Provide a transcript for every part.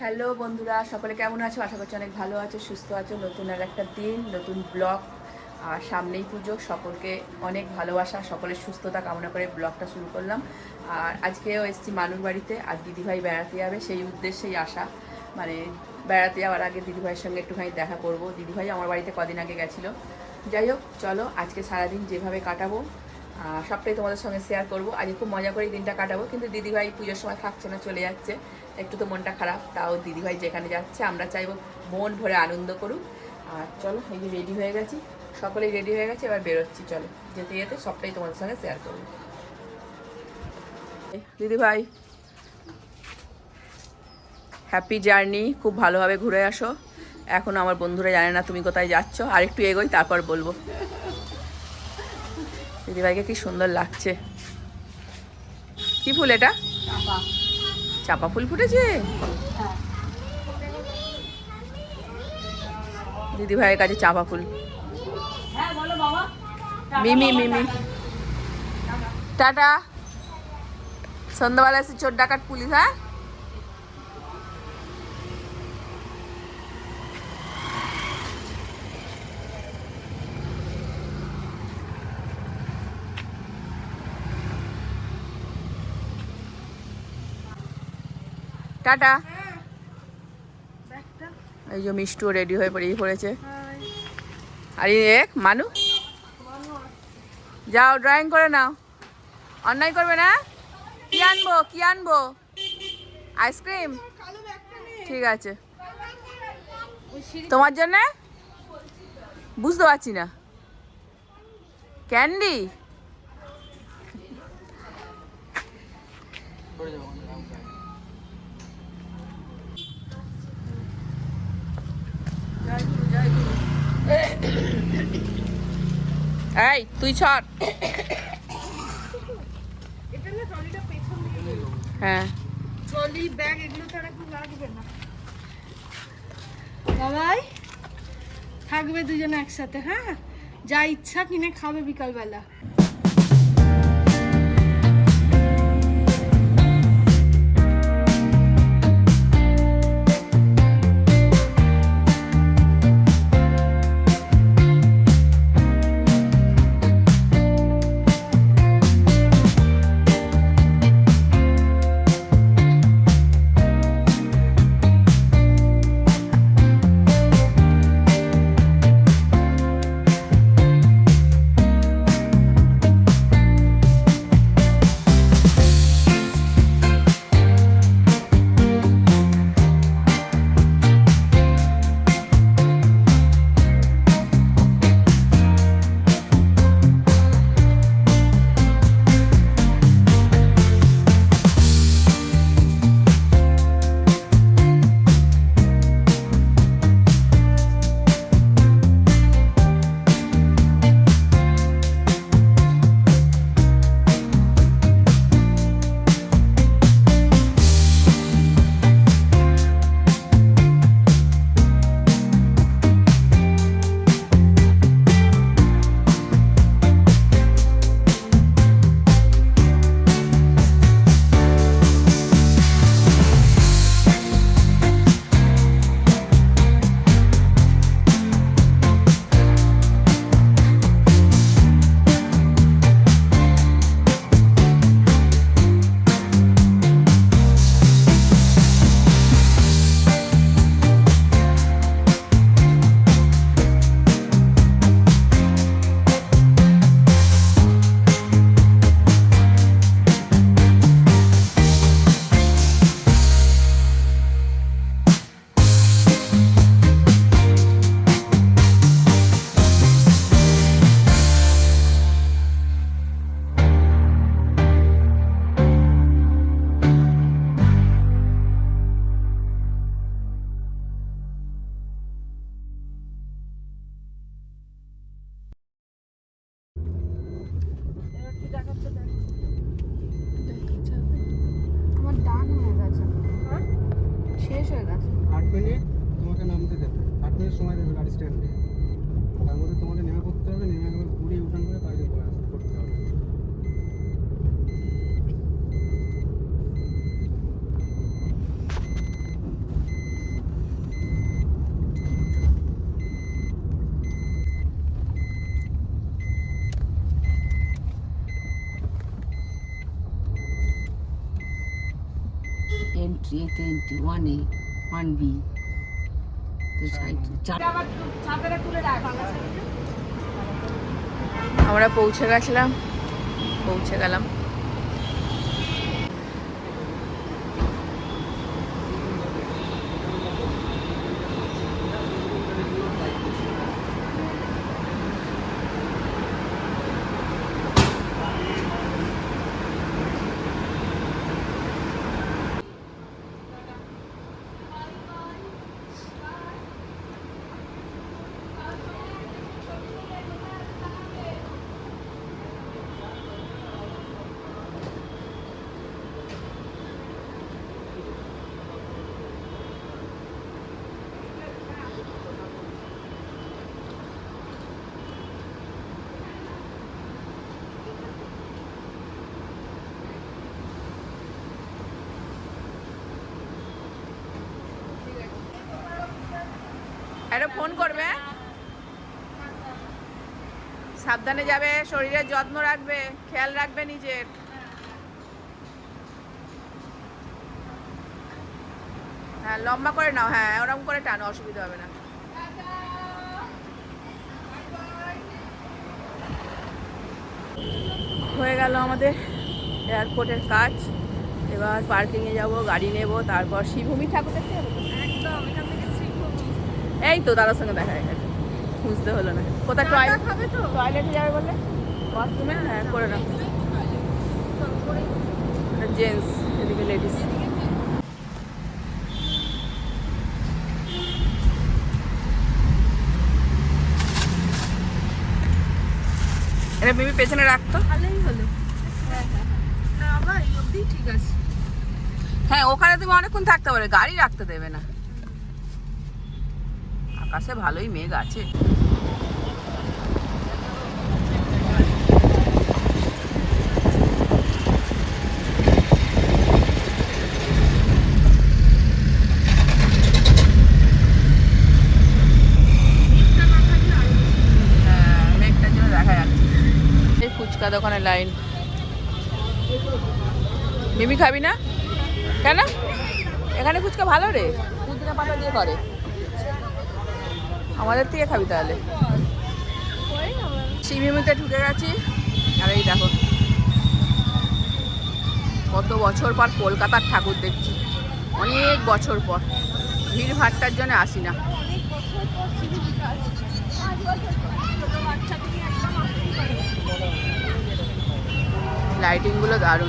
Hello বন্ধুরা, সকলে কেমন আছো? আশা করছি অনেক ভালো আছো, সুস্থ আছো। নতুন আর একটা দিন, নতুন ব্লগ, আর সামনেই পুজো। সকলকে অনেক ভালোবাসা, সকলের সুস্থতা কামনা করে ব্লগটা শুরু করলাম। আর আজকেও এসেছি মানুর বাড়িতে। আর দিদিভাই বেড়াতে যাবে, সেই উদ্দেশ্যেই আসা। মানে বেড়াতে যাওয়ার আগে দিদিভাইয়ের সঙ্গে একটুখানি দেখা করব। দিদিভাই আমার বাড়িতে কদিন আগে গেছিল। যাই হোক, চলো আজকে সারাদিন যেভাবে কাটাবো সবটাই তোমাদের সঙ্গে শেয়ার করব। আজকে খুব মজা করে দিনটা কাটাবো, কিন্তু দিদিভাই পুজোর সময় থাকছে না, চলে যাচ্ছে। একটু তো মনটা খারাপ, তাও দিদিভাই যেখানে যাচ্ছে, আমরা চাইব মন ভরে আনন্দ করুক। আর চলো, এই যে রেডি হয়ে গেছি, সকলেই রেডি হয়ে গেছে, এবার বেরোচ্ছি, চলো। যেতে যেতে সবটাই তোমাদের সঙ্গে শেয়ার করব। দিদিভাই হ্যাপি জার্নি খুব ভালোভাবে ঘুরে আসো। এখন আমার বন্ধুরা জানে না তুমি কোথায় যাচ্ছ আর একটু এগোই, তারপর বলব। দিদিভাইকে কি সুন্দর লাগছে। কি ফুল এটা? চাপা। ফুল ফুটেছে? দিদিভাইয়ের কাছে চাপা ফুল। মিমি মিমি। টাটা। সন্ধ্যাবেলা এসে চোর ডাকাত পুলিশ হ্যাঁ? টাটা। এই যে মিষ্টু রেডি হয়ে বেরিয়ে পড়েছে। আর এই এক মানু? যাও ড্রয়িং করে নাও। অন্যায় করবে না? কি আনব কি আনব? আইসক্রিম ঠিক আছে। তোমার জন্য? বুঝতে পারছি না। ক্যান্ডি এই, তুই ছট হ্যাঁ। ব্যাগ, এগুলো ছাড়া লাগবে না। থাকবে দুজনে একসাথে হ্যাঁ? যা ইচ্ছা কিনে খাবে বিকালবেলা। আট মিনিট তোমাকে নামতে দেবে। আট মিনিট সময় দেবে গাড়ি স্ট্যান্ডে তার মধ্যে তোমাকে নেমে পড়তে হবে, নেমে একবার ঘুরে উঠান করে কাজে করতে হবে এন্ট্রি এতে entry one A one B তো সাইড চার আমরা পৌঁছে গেছিলাম পৌঁছে গেলাম। একটা ফোন করবে? সাবধানে যাবে, শরীরের যত্ন রাখবে, খেয়াল রাখবে নিজের। হ্যাঁ লম্বা করে নাও হ্যাঁ ওরকম করে টানো, অসুবিধা হবে না। হয়ে গেল আমাদের এয়ারপোর্টের কাজ। এবার পার্কিংয়ে যাব, গাড়ি নেব, তারপর শ্রীভূমি ঠাকুর দেখতে যাব তো? একদম এখান থেকে শ্রীভূমি এই তো দাদার সঙ্গে দেখা হয়ে গেছে। বুঝতে হলো না। কোথায় টয়লেট খাবে তো? টয়লেটে যাবে বলে? ওয়াশরুমে হ্যাঁ করে নাও। জেন্টস এদিকে লেডিস এটা মিমি পেছনে রাখতো ভালোই হলো। না অবধি ঠিক আছে। হ্যাঁ ওখানে তুমি অনেকক্ষণ থাকতে পারবে গাড়ি রাখতে দেবে না। আকাশে ভালোই মেঘ আছে। ফুচকা দোকানের লাইন মিমি খাবি না? কেন? এখানে ফুচকা ভালো রে। পুদিনা পাতা দিয়ে করে। আমাদের থেকে খাবি তাহলে। শিবিমিতে ঢুকে গেছি। আর এই দেখো। কত বছর পর কলকাতার ঠাকুর দেখছি। অনেক বছর পর। ভিড় ভাট্টার জন্য আসি না। লাইটিংগুলো বছর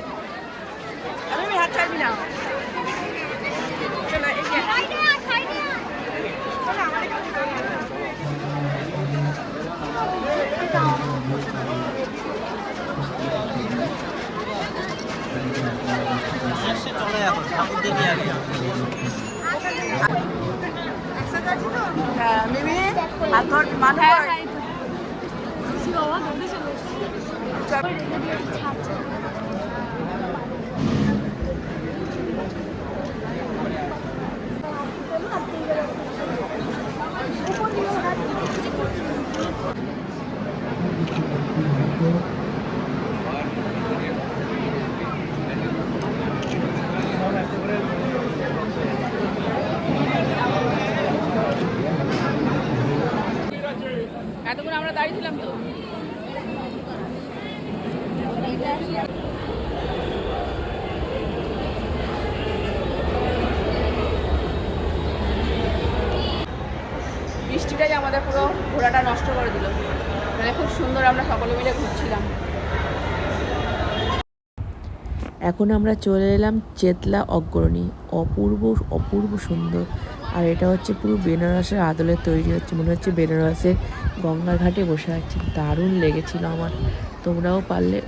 হাত ধর মানুষ এতক্ষণ আমরা দাঁড়িয়ে ছিলাম তো যে আমাদের পুরো ঘোরাটা নষ্ট করে দিল। মানে খুব সুন্দর আমরা সকলে মিলে ঘুরছিলাম। এখন আমরা চলে এলাম চেতলা অগ্রণী, অপূর্ব অপূর্ব সুন্দর। আর এটা হচ্ছে পুরো বেনারসের আদলে তৈরি হচ্ছে, মনে হচ্ছে বেনারসের গঙ্গার ঘাটে বসে আছি। দারুণ লেগেছিল আমার। তোমরাও পারলে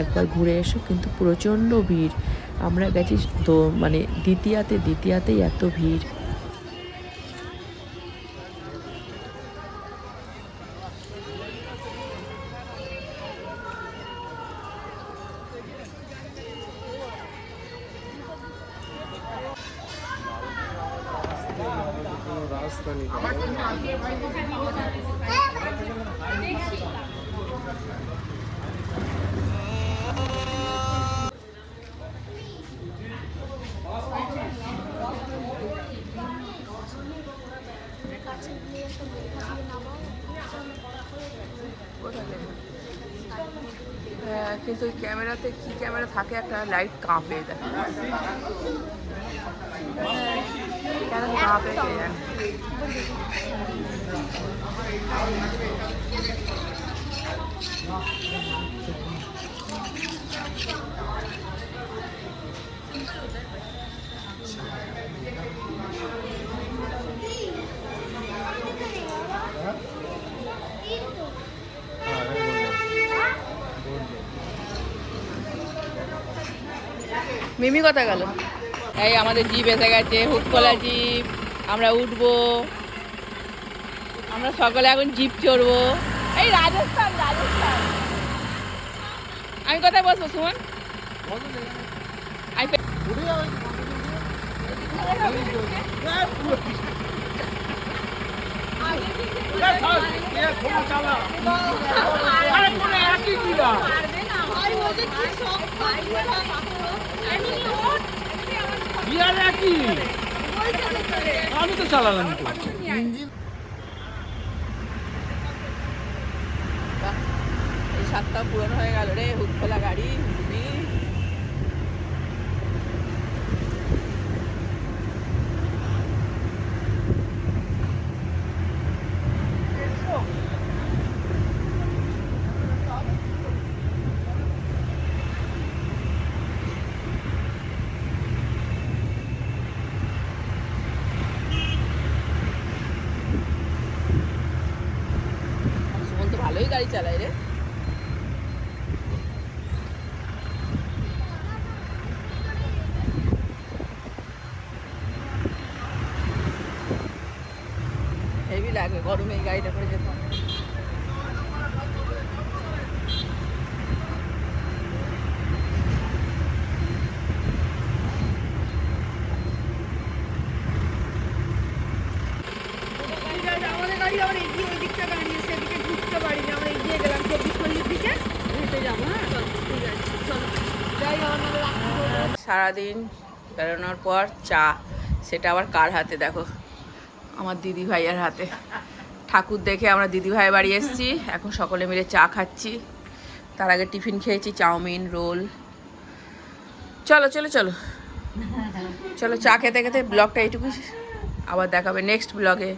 একবার ঘুরে এসো, কিন্তু প্রচণ্ড ভিড়। আমরা গেছি তো মানে দ্বিতীয়াতে, দ্বিতীয়াতেই এত ভিড়। কিন্তু ওই ক্যামেরাতে কি ক্যামেরা থাকে একটা লাইট কাঁপে দেখ। হ্যাঁ, কেন কাঁপে কে জানে? মিমি কথা গেল। এই আমাদের জিপ এসে গেছে হুককলা জিপ আমরা উঠবো। আমরা সকালে এখন জিপ চড়বো। এই রাজস্থান রাজস্থান। আমি কোথায় বসবো সুমন? আমি পে- আমি তো চালালাম সাতটা পুরনো হয়ে গেল রে হুককলা গাড়ি হুগলি সুমন তো ভালোই গাড়ি চালায় রে। হেভি লাগে গরমে এই গাড়িটা করে যেতে আমাদের গাড়ি আবার এগিয়ে ওই দিকটা দাঁড়িয়ে সেদিকে ঢুকতে পারি না আমরা এগিয়ে গেলাম চব্বিশ পল্লির দিকে হেঁটে যাব হ্যাঁ ঠিক আছে চলো যাই আমার নামে রাখতে সারাদিন বেরোনোর পর চা, সেটা আবার কার হাতে দেখো? আমার দিদি ভাইয়ের হাতে। ঠাকুর দেখে আমরা দিদি ভাই বাড়ি এসেছি, এখন সকলে মিলে চা খাচ্ছি। তার আগে টিফিন খেয়েছি, চাউমিন, রোল। চলো চলো চলো। চলো, চা খেতে খেতে ব্লগটা এইটুকু আবার দেখাবে নেক্সট ব্লগে